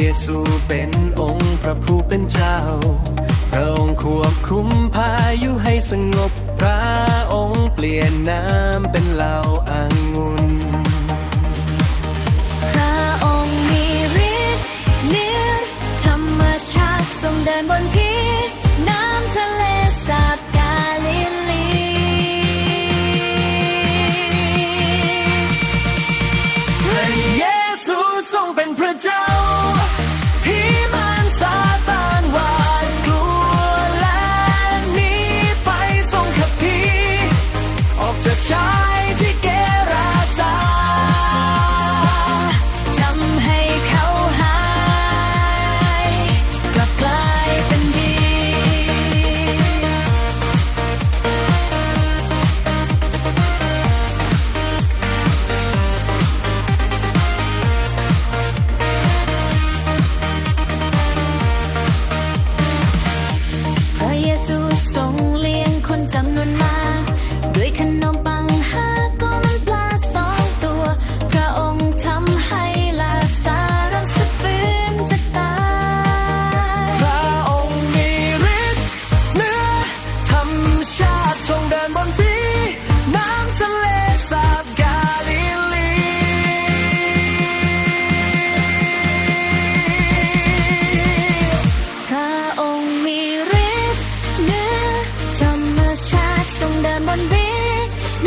ยซูเป็นองค์พระผู้เป็นเจ้า พระองค์ควบคุมพายุให้สงบ พระองค์เปลี่ยนน้ำเป็นเหล้าอางุ่นพระองค์มีฤทธิ์เหนือธรรมชาติทรงเดินบนพีน้ำทะเลสาบกาลิลีพระเยซูทรงเป็นพระเจ้า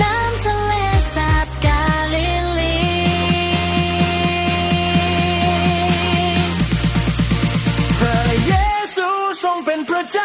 น้ำทะเลสาบกาลิลีพระเยซูทรงเป็นพระเจ้า